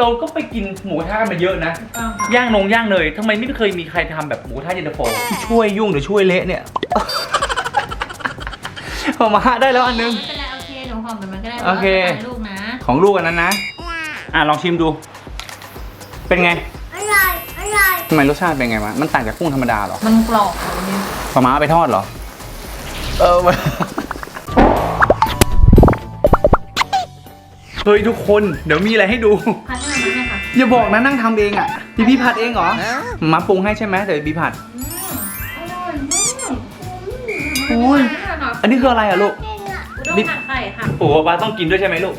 เราก็ไปกินหมูกระทะกันมาเยอะนะ ย่างนงย่างเนยทำไมไม่เคยมีใครทำแบบหมูกระทะเย็นตาโฟช่วยยุ่งหรือช่วยเละเนี่ย เอามาได้แล้วอันนึง ไม่เป็นไรโอเคหนูหอมแบบมันก็ได้โอเค แต่ว่าจะถ่ายรูปนะของลูกอันนั้นนะ อะ ลองชิมดู เป็นไงอร่อย อร่อย ทำไมรสชาติเป็นไงวะมันต่างจากกุ้งธรรมดาเหรอมันกรอบเลยเนี่ย ปลาม้าเอาไปทอดเหรอ เออ เฮ้ยทุกคนเดี๋ยวมีอะไรให้ดู พัดให้มันให้ค่ะอย่าบอกนะนั่งทำเองอะพี่พี่ผัดเองเหรอมาปรุงให้ใช่ไหมแต่พี่ผัดอร่อยมากโอ้ยอันนี้คืออะไรอะลูกเก่งอะอุด้งผัดไข่ค่ะโอ้ป้าต้องกินด้วยใช่ไหมลูก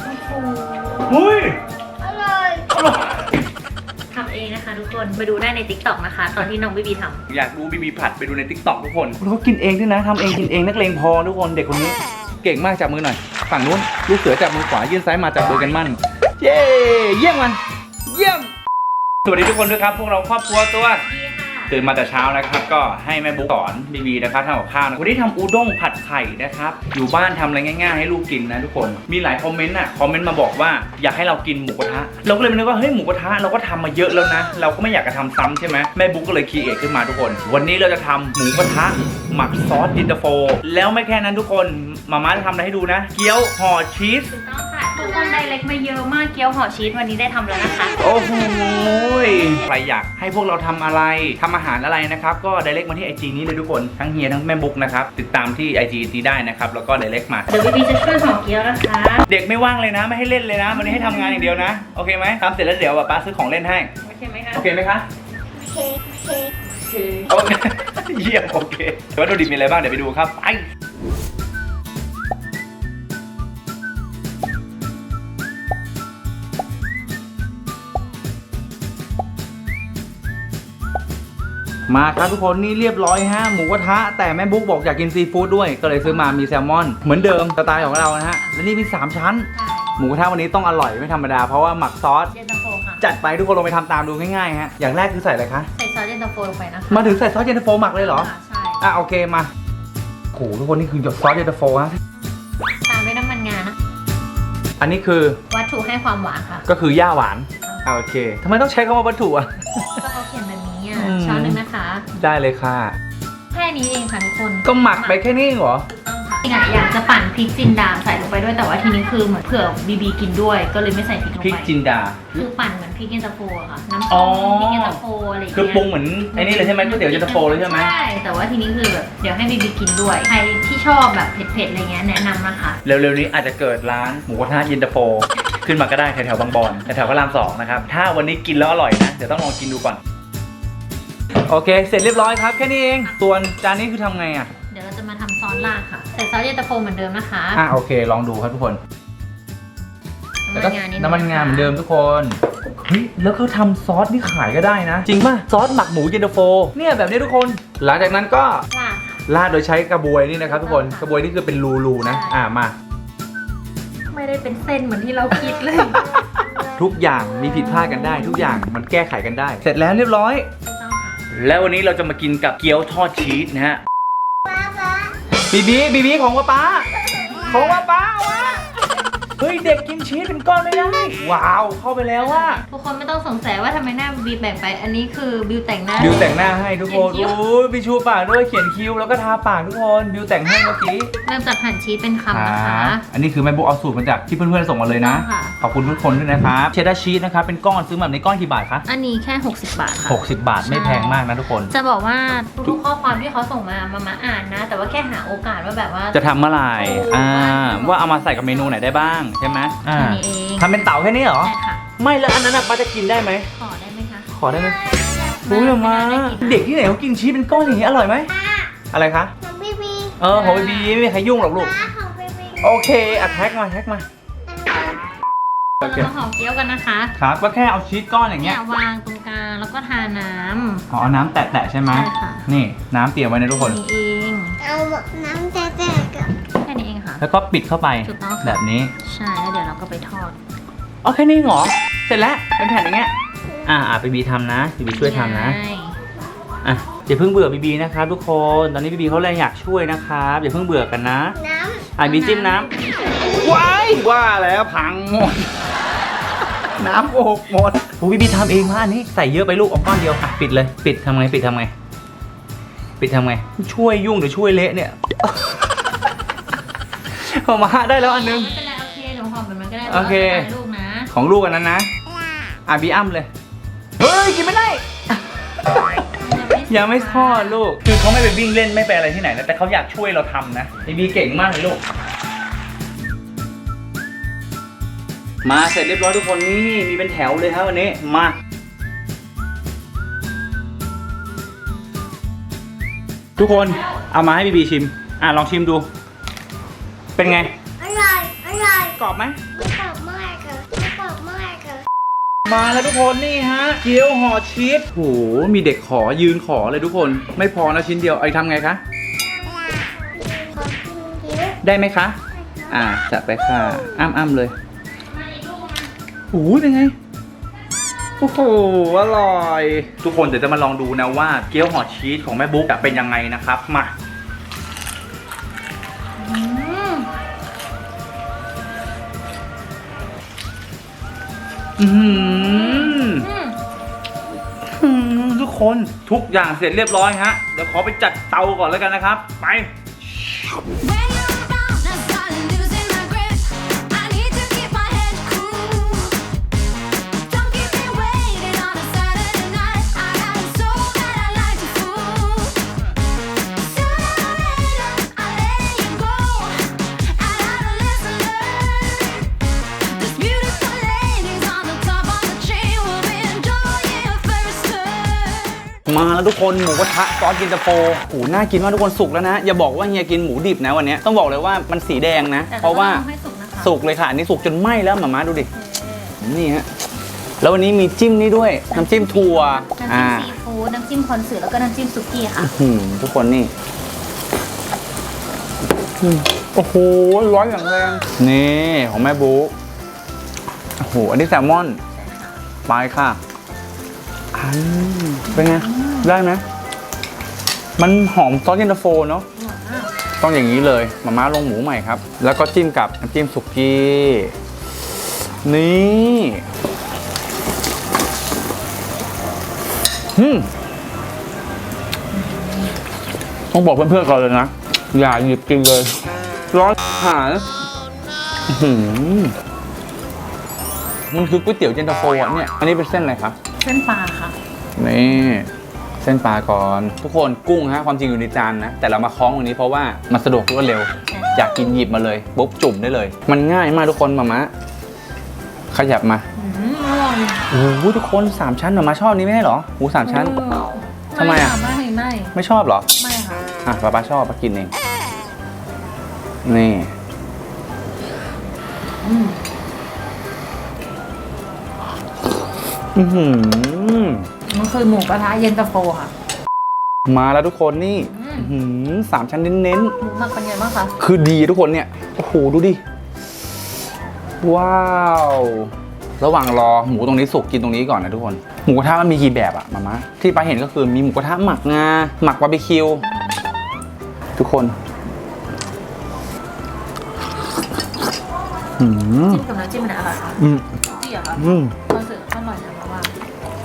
โอ้โหเฮ้ยอร่อยอร่อยทำเองนะคะทุกคนไปดูได้ในติ๊กต็อกนะคะ ตอนที่น้องบีบีทอยากดูบีบีผัดไปดูในทิกตอกทุกคนเขากินเองด้วยนะทำเองกินเองนักเลงพอทุกคนเด็กคนนี้ เก่งมากจับมือหน่อย ฝั่งนู้น ลูกเสือจับมือขวายื่นซ้ายมาจับมือกันมั่น เย้เยี่ยมมัน เยี่ยม สวัสดีทุกคนด้วยครับ พวกเราครอบครัวตัว ตื่นมาแต่เช้านะครับ ก็ให้แม่บุ๊กสอนบีบีนะครับทำกับข้าวนะวันนี้ทำอูด้งผัดไข่นะครับ อยู่บ้านทำอะไรง่ายๆให้ลูกกินนะทุกคน มีหลายคอมเมนต์อะ คอมเมนต์มาบอกว่าอยากให้เรากินหมูกระทะ เราก็เลยนึกว่าเฮ้ยหมูกระทะเราก็ทำมาเยอะแล้วนะ เราก็ไม่อยากจะทำซ้ำใช่ไหมแม่บุ๊กก็เลยคีเอทขึ้นมาทุกคน วันนี้เราจะทำหมูกระทะหมักซอสดินเตอร์โฟ แล้วไม่แค่นั้นทุกคนมาม่าจะทำอะไรให้ดูนะ เกี๊ยวห่อชีส ถูกต้อง ทุกคนไดเล็กมาเยอะมากเกี๊ยวห่อชีสวันนี้ได้ทำแล้วนะคะ โอ้โหยใครอยากให้พวกเราทำอะไรทำอาหารอะไรนะครับ ก็ direct มาที่ IG นี้เลยทุกคนทั้งเฮียทั้งแม่บุ๊กนะครับ ติดตามที่ IG นี้ได้นะครับ แล้วก็ direct มา เดี๋ยวบีบีจะช่วยห่อเกี๊ยวนะคะ เด็กไม่ว่างเลยนะ ไม่ให้เล่นเลยนะวันนี้ให้ทำงานอย่างเดียวนะ โอเคไหมทำเสร็จแล้วเดี๋ยวป้าซื้อของเล่นให้ โอเคไหมคะโอเคไหมคะเค้กเค้กโอเคเยี่ยมโอเควัตถุดิบมีอะไรบ้างเดี๋ยวไปดูครับไป มาครับทุกคนนี่เรียบร้อยฮะหมูกระทะแต่แม่บุ๊กบอกอยากกินซีฟู้ดด้วยก็เลยซื้อมามีแซลมอน เหมือนเดิมสไตล์ของเรานะฮะและนี่มี 3 ชั้น หมูกระทะวันนี้ต้องอร่อยไม่ธรรมดาเพราะว่าหมักซอส เย็นตาโฟค่ะ จัดไปทุกคนลงไปทำตามดูง่ายๆฮะอย่างแรกคือใส่อะไรคะ ใส่ซอสเย็นตาโฟลงไปนะคะมาถึงใส่ซอสเย็นตาโฟหมักเลยเหรอค่ะใช่ อะโอเคมาโหทุกคนนี่คือหยดซอสเย็นตาโฟฮะตามด้วยน้ำมันงานะอันนี้คือวัตถุให้ความหวานค่ะก็คือย่าหวานอะโอเคทำไมต้องใช้คำว่าวัตถุอะ ก็ ช้อนหนึ่งนะคะได้เลยค่ะ แค่นี้เองค่ะทุกคนก็หมักไปแค่นี้เหรอจริงๆอะอยากจะปั่นพริกจินดาใส่ลงไปด้วยแต่ว่าทีนี้คือเหมือนเผื่อบีบีกินด้วย ก็เลยไม่ใส่พริกลงพริกไปจินดา คือปั่นเหมือนพริกเย็นตาโฟอะค่ะน้ำอ๋ส้อ มพริกเย็นตาโฟอะไรอย่างคือเงี้ย ปรุงเหมือนไอ้นี่เลยใช่ไหมก๋วยเตี๋ยวเย็นตาโฟเลยใช่ไหมใช่ แต่ว่าทีนี้คือแบบเดี๋ยวให้บีบีกินด้วย ใครที่ชอบแบบเผ็ดๆอะไรเงี้ยแนะนำนะคะ เร็วๆนี้อาจจะเกิดร้านหมูกระทะเย็นตาโฟ ขึ้นมาก็ได้แถวๆบางบอนแถวๆพระรามสองนะครับถ้าวันนี้กินแล้วอร่อยนะเดี๋ยวต้องลองกินดูก่อน โอเค เสร็จเรียบร้อยครับ แค่นี้เอง ส่วนจานนี้คือทำไงอะ เดี๋ยวเราจะมาทำซอสราดค่ะ ใส่ซอสเย็นตาโฟเหมือนเดิมนะคะอะโอเค ลองดูครับทุกคนแล้วก็ดงน้ำมันงาเหมือนเดิมทุกคนเฮ้ยแล้วเขาทำซอสนี่ขายก็ได้นะ จริงป่ะ ซอสหมักหมูเย็นตาโฟ เนี่ยแบบนี้ทุกคน หลังจากนั้นก็ราดค่ะ ราดโดยใช้กระบวยนี่นะครับทุกคนค่ะกระบวยนี่คือเป็นรูๆนะใช่อ่ามา ไม่ได้เป็นเส้นเหมือนที่เราคิดเลย ทุกอย่างมีผิดพลาดกันได้ ทุกอย่างมันแก้ไขกันได้ เสร็จแล้วเรียบร้อยถูกต้องค่ะ แล้ววันนี้เราจะมากินกับเกี๊ยวทอดชีสนะฮะป๊าป๊าบีบีบีบีของป้าป้าของป้าป้าเอาวะ เฮ้ยเด็กกินชีสเป็นก้อนไม่ได้ ว้าวเข้าไปแล้วว่าทุกคนไม่ต้องสงสัยว่าทำไมหน้าบิวแบ่งไป อันนี้คือบิวแต่งหน้า บิวแต่งหน้าให้ทุกคนเขียนคิ้วโอ้ยบิวชูปากด้วยเขียนคิ้วแล้วก็ทาปากทุกคนบิวแต่งให้เมื่อกี้เริ่มจากหั่นชีสเป็นคำนะคะรับอันนี้คือแม่บุ๊กเอาสูตรมาจากที่เพื่อนๆส่งมาเลยนะ ค่ะ ขอบคุณทุกคนด้วยนะครับเชดดาร์ชีสนะครับเป็นก้อนซื้อมาในก้อนกี่บาทคะอันนี้แค่ 60 บาทค่ะ 60 บาทไม่แพงมากนะทุกคน จะบอกว่าทุกๆข้อความที่เขาส่งมามามาอ่านนะ แต่ว่าแค่หาโอกาสว่าแบบว่า จะทำเมื่อไหร่โอ้อ่าว่าว่าเอามาใส่กับเมนูไหนได้บ้างใช่ไหมอ่าแค่นี้เองทำเป็นเต่าแค่นี้เหรอ ใช่ค่ะไม่แล้วอันนั้นอะป้าจะกินได้ไหม ขอได้ไหมคะขอได้ไหมอุ้ยมาได้กินเด็กที่ไหนเขากินชีสเป็นก้อนอย่างนี้อร่อยไหม อะไรคะ ของพี่พีเออของบีบีไม่มีใครยุ่งหรอกลูกป๊าของพี่พีโอเคอัดแท็กมาแท็กมาโอเคเรามาห่อเกี๊ยวกันนะคะครับก็แค่เอาชีสก้อนอย่างเนี่เงี้ยยวางตรงกลางแล้วก็ทาน้ำ ขอเอาน้ำแตะๆใช่ไหมใช่ค่ะ นี่น้ำเตรียมไว้นะทุกคน นี่เอง เอาน้ำแตก แล้วก็ปิดเข้าไปถูกต้องค่ะ แบบนี้ใช่แล้วเดี๋ยวเราก็ไปทอดอ๋อแค่นี้เหรอเสร็จแล้วเป็นแผ่นอย่างเงี้ยอ่าอ่าบีบีทำนะบีบีช่วยทำนะ ใช่อะอย่าเพิ่งเบื่อบีบีนะครับทุกคนตอนนี้บีบีเขาเลยอยากช่วยนะครับอย่าเพิ่งเบื่อกันนะน้อะบีจิ้มน้ำว้ายว่าแล้วพังหมด น้ำโอกหมดโอ้พี่บีทำเองมาอันนี้ใส่เยอะไปลูกเอาก้อนเดียวอะปิดเลย ปิดทำไงปิดทำไง ปิดทำไงช่วยยุ่งหรือช่วยเละเนี่ย เอามาได้แล้วอันนึง ไม่เป็นไรโอเคเดี๋ยวหอมแบบนั้นก็ได้โอเคแต่ว่าจะถ่ายรูปนะของลูกอันนั้นนะ อะบีอ้ำเลย เฮ้ย กินไม่ได้ ยังไม่ทอดลูก คือเขาไม่ไปวิ่งเล่นไม่ไปอะไรที่ไหนนะแต่เขาอยากช่วยเราทำนะไอบีเก่งมากเลยลูก มาเสร็จเรียบร้อยทุกคนนี่มีเป็นแถวเลยครับวันนี้มาทุกคนเอามาให้บีบีชิม อะลองชิมดู เป็นไง อร่อย อร่อยกรอบไหม ไม่กรอบมากเลยไม่กรอบมากเลยมาแล้วทุกคนนี่ฮะเกี๊ยวห่อชีสโหมีเด็กขอยืนขอเลยทุกคน ไม่พอนะชิ้นเดียวไอ้ทำไงคะ ขอบคุณเยอะได้ไหมคะ อ่าจัดไปค่ะ อ้ำอ้ำเลยมาอีกลูกมาโอ้ยเป็นไง โอ้โห อร่อย ทุกคนเดี๋ยวจะมาลองดูนะว่าเกี๊ยวห่อชีสของแม่บุ๊กจะเป็นยังไงนะครับ มา อืมอืมอืมทุกคนทุกอย่างเสร็จเรียบร้อยฮะ เดี๋ยวขอไปจัดเตาก่อนแล้วกันนะครับ ไป turn. มาแล้วทุกคนหมูกระทะซอสกินตาโฟโอ้โหน่ากินมากทุกคนสุกแล้วนะ อย่าบอกว่าเฮียกินหมูดิบนะวันเนี้ยต้องบอกเลยว่ามันสีแดงนะแต่เพราะว่าต้องให้สุกนะคะสุกเลยค่ะอันนี้สุกจนไหม้แล้วหมามาดูดินี่ฮะแล้ววันนี้มีจิ้มนี่ด้วยน้ำจิ้มถั่วน้ำอ่าจิ้มซีฟู้ดน้ำจิ้มคอนสึแล้วก็น้ำจิ้มซุกี้ค่ะหืมทุกคนนี่อืมโอ้โหร้อนอย่างแรงนี่ของแม่บุ๊กโอ้โหอันนี้แซลมอนไปค่ะอืมเป็นไง ได้ไหมมันหอมซอสเย็นตาโฟเนาะต้องอย่างนี้เลยมาม่าลงหมูใหม่ครับ แล้วก็จิ้มกับน้ำจิ้มสุกี้ นี่อืมต้องบอกเพื่อนๆก่อนเลยนะ อย่าหยิบกินเลย ร้อนหาอื้อหือมันคือก๋วยเตี๋ยวเย็นตาโฟอะเนี่ย อันนี้เป็นเส้นอะไรครับ เส้นปลาค่ะ นี่ เส้นปลาก่อน ทุกคนกุ้งฮะความจริงอยู่ในจานนะ แต่เรามาคล้องตรงนี้เพราะว่ามันสะดวกรวดเร็ว อยากกินหยิบมาเลยปุ๊บจุ่มได้เลย มันง่ายมากทุกคนมามะขยับมาอืมอร่อยโอ้โหทุกคนสามชั้นมามาชอบนี้ไม่ใช่เหรอหมูสามชั้นเออทำไมอะไม่ไม่ไม่ชอบเหรอ ไม่ค่ะอะป้าป้าชอบป้ากินเอง นี่ อืมอือหือ มันคือหมูกระทะเย็นตาโฟค่ะ มาแล้วทุกคนนี่อืมอื้อหือสามชั้นเน้นๆหมูหมักเป็นไงบ้างคะคือดีทุกคนเนี่ย โอ้โห ดูดิ ว้าว ระหว่างรอหมูตรงนี้สุกกินตรงนี้ก่อนนะทุกคน หมูกระทะมันมีกี่แบบอะมามะที่ป้าเห็นก็คือมีหมูกระทะหมักงาหมักบาร์บีคิว ทุกคนอืมจิ้มกับน้ำจิ้มอันไหนอร่อยคะอืมจี้เหรอคะอืมคอนสึ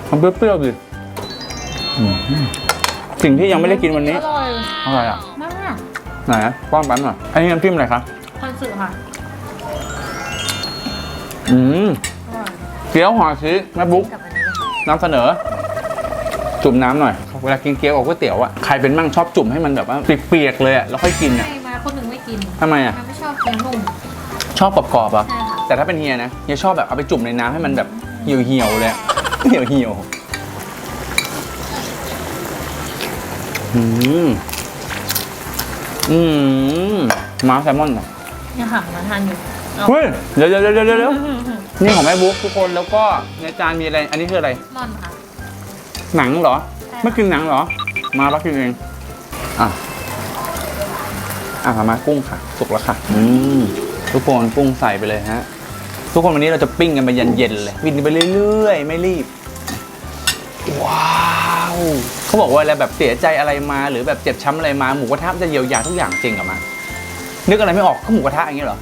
มันเปรี้ยวๆดิอืมสิ่งที่ยังไม่ได้กินวันนี้อร่อยอะไรอะ มากไหนอะป้อนแป๊บหน่อยอันนี้น้ำจิ้มอะไรคะ คอนสึค่ะอืม อร่อยเกี๊ยวห่อชีสแม่บุ๊กกับอันนี้นะคะนำเสนอ จุ่มน้ำหน่อย เวลากินเกี๊ยวกับก๋วยเตี๋ยวอะใครเป็นมั่งชอบจุ่มให้มันแบบว่าเปียกๆเลยอะแล้วค่อยกินอะใช่มาคนหนึ่งไม่กินทำไมอะมันไม่ชอบกินนุ่มชอบกรอบๆอะใช่ค่ะแต่ถ้าเป็นเฮียนะเฮียชอบแบบเอาไปจุ่มในน้ำให้มันแบบเหี่ยวๆเลยอะ เหี่ยวเหี่ยวๆอืมอืมมาแซลมอนเหรอเนี่ยค่ะมาทานอยู่เอาเฮ้ยเดี๋ยวเดี๋ยวเดี๋ยวเดี๋ยวเดี๋ยวนี่ของแม่บุ๊กทุกคนแล้วก็ในจานมีอะไร อันนี้คืออะไรม่อนค่ะ หนังเหรอใช่ ไม่กินหนังเหรอ มาปักกินเองอะอะมามากุ้งค่ะ สุกแล้วค่ะ อืมทุกคนกุ้งใส่ไปเลยฮะ ทุกคนวันนี้เราจะปิ้งกันไปยันเย็นเลยปิ้งไปเรื่อยๆ ไม่รีบ ว้าวเขาบอกว่าอะไรแบบเสียใจอะไรมาหรือแบบเจ็บช้ำอะไรมาหมูกระทะมันจะเยียวยาทุกอย่างจริงเหรอมานึกอะไรไม่ออกก็หมูกระทะอย่างเงี้ยเหรอ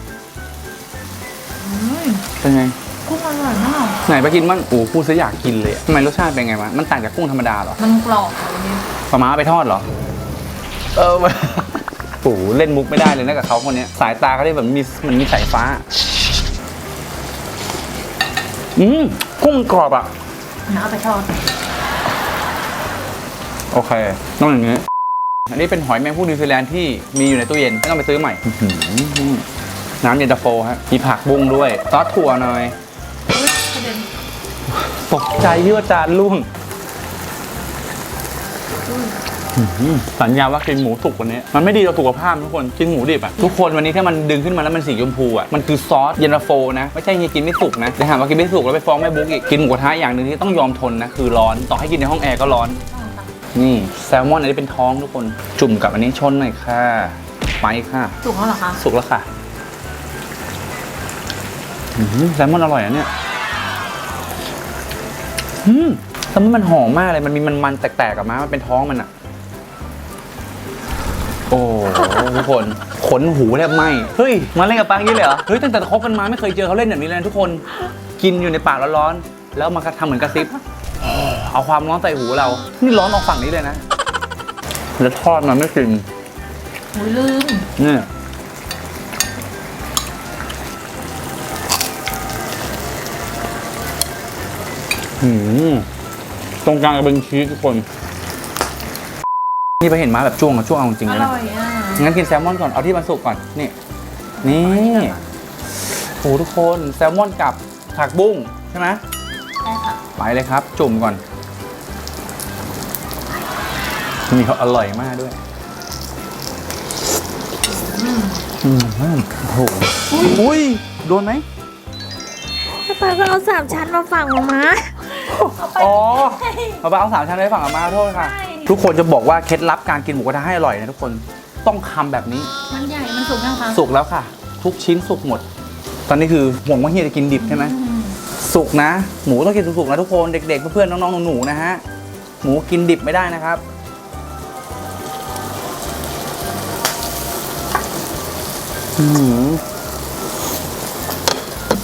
อืมเป็นไงกุ้งอร่อยมากไหนไปกินบ้างโอ้พูดซะอยากกินเลยอะทำไมรสชาติเป็นไงวะมันต่างจากกุ้งธรรมดาเหรอมันกรอบค่ะวันนี้ปลาม้าไปทอดเหรอเออโอ้โหเล่นมุกไม่ได้เลยนะกับเขาคนเนี้ยสายตาเขาได้แบบมีเหมันมีสายฟ้าอืมกุ้งกรอบอะนะเอาไปทอด โอเค ต้องอย่างนี้ อันนี้เป็นหอยแมงผู้นิวซีแลนด์ที่มีอยู่ในตู้เย็น ไม่ต้องไปซื้อใหม่อื้อหือน้ำเย็นตาโฟฮะมีผักบุ้งด้วย ซอสถั่วหน่อยอุ๊ยกระเด็นตกใจที่ว่าจานลุ่งอื้อหือสัญญาว่ากินหมูสุกวันนี้ มันไม่ดีต่อสุขภาพทุกคนกินหมูดิบอะทุกคนวันนี้ถ้ามันดึงขึ้นมาแล้วมันสีชมพูอะมันคือซอสเย็นตาโฟนะ ไม่ใช่เฮียกินไม่สุกนะเดี๋ยวหาว่ากินไม่สุกแล้วไปฟ้องแม่บุ๊กอีก กินหมูกระทะอย่างหนึ่งที่ต้องยอมทนนะ คือร้อน ต่อให้กินในห้องแอร์ก็ร้อน นี่แซลมอนอันนี้เป็นท้องทุกคน จุ่มกับอันนี้ชนหน่อยค่ะ ไปค่ะ สุกแล้วเหรอคะ สุกแล้วค่ะอื้อหือแซลมอนอร่อยอะเนี่ยอืมแซลมอนมันหอมมากเลย มันมีมันๆแตกๆกับมา มันเป็นท้องมันอะโอ้โหทุกคนขนหูแทบไหมเฮ้ย มาเล่นกับปังยี่เลยเหรอ เฮ้ย ตั้งแต่คบกันมาไม่เคยเจอเขาเล่นแบบนี้เลยนะทุกคน กินอยู่ในปากร้อนๆแล้วมันก็ทำเหมือนกระซิบ เอาความร้อนใส่หูเรา นี่ร้อนออกฝั่งนี้เลยนะแล้วทอดมันไม่กลินหูยลืมเนี่ยหืมตรงกลางจะเป็นชีสทุกคน นี่ไปเห็นมาแบบจ้วงอะจ้วงเอาจริงอๆนะ ร่อยอะงั้นกินแซลมอนก่อน เอาที่มันสุกก่อน นี่ นี่โอ้ทุกคน แซลมอนกับผักบุ้งใช่ไหม ได้ค่ะ ไปเลยครับ จุ่มก่อน นี่เขาอร่อยมากด้วยอืมโอ้โหอุ้ย โดนไหมป้าก็เอาสามชั้นมาฝั่งมามาอ๋อเอาไปเอาสามชั้นไว้ฝั่งอามาโทษค่ะ ทุกคนจะบอกว่าเคล็ดลับการกินหมูกระทะให้อร่อยนะทุกคนต้องคำแบบนี้ มันใหญ่ มันสุกยังคะสุกแล้วค่ะ ทุกชิ้นสุกหมด ตอนนี้คือห่วงว่าเฮียจะกินดิบใช่ไหมอืมสุกนะ หมูต้องกินสุกๆนะทุกคนเด็กๆเพื่อนๆน้องๆหนูๆนะฮะหมูกินดิบไม่ได้นะครับ อืม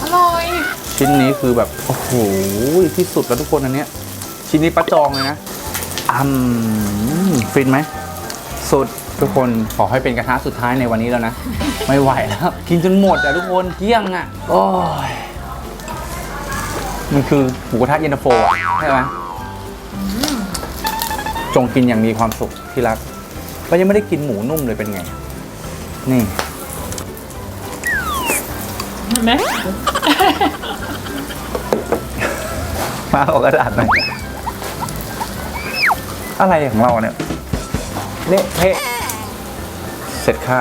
อร่อย ชิ้นนี้คือแบบ โอ้โห ที่สุดแล้วทุกคนอันเนี้ย ชิ้นนี้ประจองเลยนะอืมฟินไหม สุดทุกคนขอให้เป็นกระทะสุดท้ายในวันนี้แล้วนะ ไม่ไหวแล้ว กินจนหมดอะทุกคนเที่ยงอะ โอ้ย มันคือหมูกระทะเย็นตาโฟอะใช่ไหมจงกินอย่างมีความสุขที่รักเรายังไม่ได้กินหมูนุ่มเลยเป็นไง นี่ เห็นไหม มาเอากระดาษหน่อยอะไรของเราเนี่ยเละเทะเสร็จค่า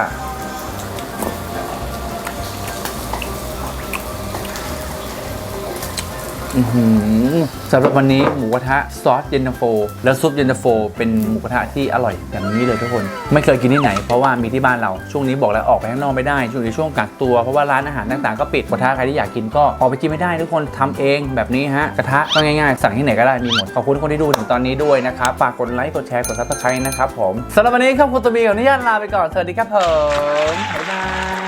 อื้อหือสำหรับวันนี้หมูกระทะซอสเย็นตาโฟ แล้วซุปเย็นตาโฟ เป็นหมูกระทะที่อร่อยอย่างนี้เลยทุกคน ไม่เคยกินที่ไหนเพราะว่ามีที่บ้านเราช่วงนี้บอกแล้วออกไปข้างนอกไม่ได้ช่วงในช่วงกักตัวเพราะว่าร้านอาหารต่างๆก็ปิดกระทะใครที่อยากกินก็ออกไปกินไม่ได้ทุกคนทำเองแบบนี้ฮะกระทะก็ง่ายๆ สั่งที่ไหนก็ได้มีหมดขอบคุณทุกคนที่ดูถึงตอนนี้ด้วยนะครับฝากกดไลค์กดแชร์กดซับสไครต์นะครับผมสำหรับวันนี้ครับคุณตัวบีขออนุญาตลาไปก่อนสวัสดีครับผมบ๊ายบาย